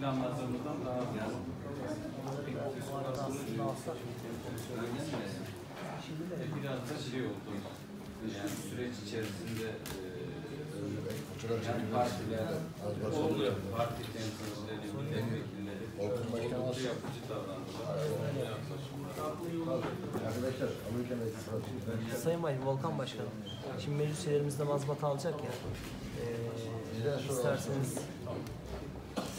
planladığımızdan daha az. E, Biraz da şey oldu. Yani süreç içerisinde e, yani partiler oldu. Parti temsilcileri, milletvekilleri oldukça yapıcı davrandılar. Arkadaşlar Amerika'da Sayın Valim, Volkan Başkanım. Şimdi meclis üyelerimiz de mazbata alacak ya. Ee, isterseniz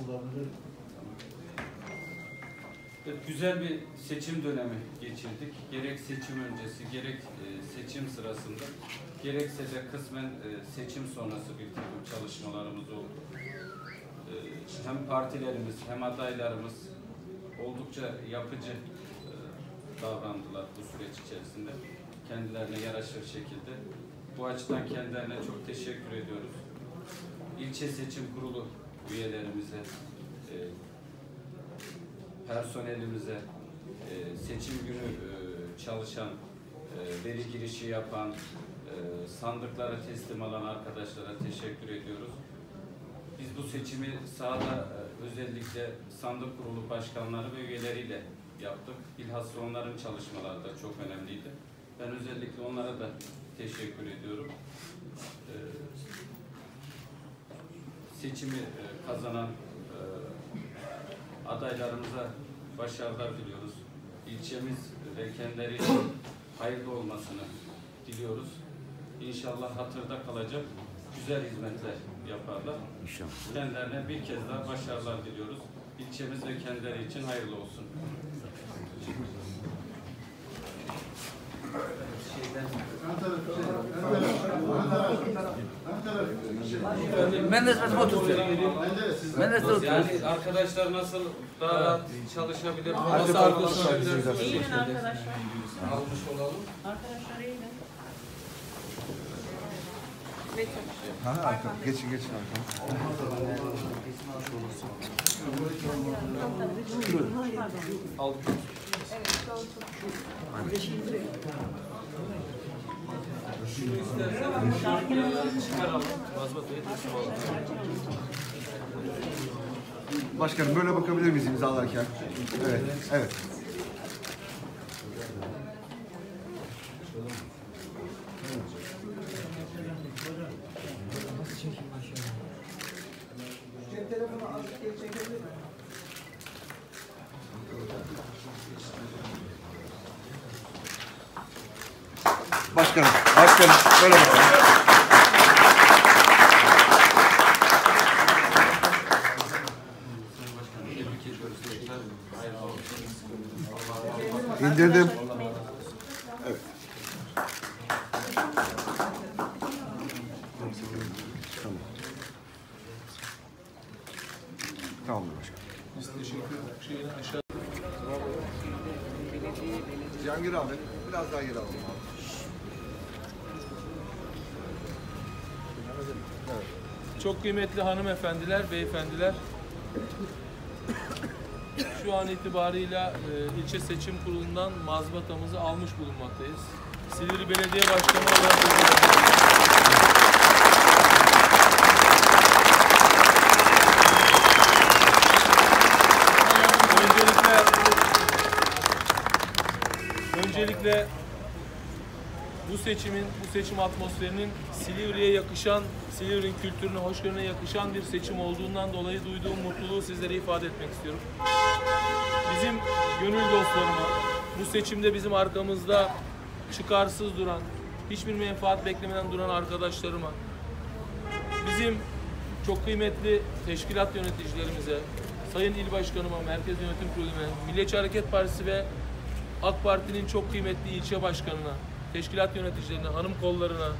Bir Evet, güzel bir seçim dönemi geçirdik. Gerek seçim öncesi, gerek e, seçim sırasında, gerekse de kısmen e, seçim sonrası bir takım çalışmalarımız oldu. E, Hem partilerimiz hem adaylarımız oldukça yapıcı davrandılar bu süreç içerisinde. Kendilerine yaraşır şekilde. Bu açıdan kendilerine çok teşekkür ediyoruz. İlçe Seçim Kurulu üyelerimize, e, personelimize, e, seçim günü e, çalışan, e, veri girişi yapan, e, sandıkları teslim alan arkadaşlara teşekkür ediyoruz. Biz bu seçimi sahada e, özellikle sandık kurulu başkanları ve üyeleriyle yaptık. Bilhassa onların çalışmaları da çok önemliydi. Ben özellikle onlara da teşekkür ediyorum. E, seçimi e, kazanan e, adaylarımıza başarılar diliyoruz. İlçemiz ve kendileri için hayırlı olmasını diliyoruz. İnşallah hatırda kalacak güzel hizmetler yaparlar. İnşallah. Kendilerine bir kez daha başarılar diliyoruz. İlçemiz ve kendileri için hayırlı olsun. Menderes nasıl oturtuyor? Menderes de oturuyor. Yani arkadaşlar nasıl daha rahat çalışabilir, nasıl arkadaşlar İyi mi arkadaşlar? almış olalım. Arkadaşlar iyi mi? Betül. Ha, arka. Geçin geçin arka. Başkanım böyle bakabilir miyiz imzalarken? Evet, evet. Başkanım, başkanım böyle bakalım. Tebrik ediyoruz tekrar. Hayırlı olsun. İndirdim. Evet. Tamam. Tamamdır başkanım. biz teşekkür. Şeyini aşağı Cihangir abi biraz daha geri alalım abi. Çok kıymetli hanımefendiler, beyefendiler. Şu an itibarıyla e, ilçe seçim kurulundan mazbatamızı almış bulunmaktayız. Silivri Belediye Başkanı olarak öncelikle bu seçimin, bu seçim atmosferinin Silivri'ye yakışan, Silivri'nin kültürüne, hoşgörüne yakışan bir seçim olduğundan dolayı duyduğum mutluluğu sizlere ifade etmek istiyorum. Bizim gönül dostlarıma, bu seçimde bizim arkamızda çıkarsız duran, hiçbir menfaat beklemeden duran arkadaşlarıma, bizim çok kıymetli teşkilat yöneticilerimize, Sayın İl Başkanıma, Merkez Yönetim Kurulu'na, Milliyetçi Hareket Partisi ve AK Parti'nin çok kıymetli ilçe başkanına, teşkilat yöneticilerine, hanım kollarına,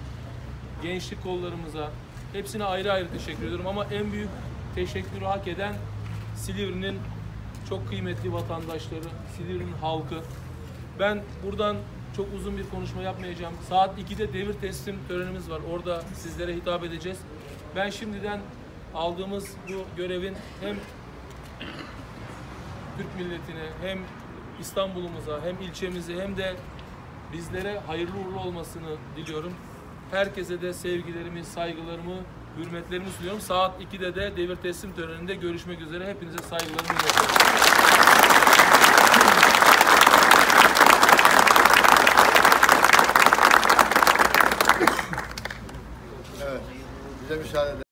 gençlik kollarımıza, Hepsine ayrı ayrı teşekkür ediyorum ama en büyük teşekkürü hak eden Silivri'nin çok kıymetli vatandaşları, Silivri'nin halkı. Ben buradan çok uzun bir konuşma yapmayacağım. Saat 2'de devir teslim törenimiz var. Orada sizlere hitap edeceğiz. Ben şimdiden aldığımız bu görevin hem Türk milletine hem İstanbul'umuza hem ilçemize hem de bizlere hayırlı uğurlu olmasını diliyorum. Herkese de sevgilerimi, saygılarımı, hürmetlerimi sunuyorum. Saat 2'de de devir teslim töreninde görüşmek üzere. Hepinize saygılarımı iletiyorum. Evet. Bize müsaade.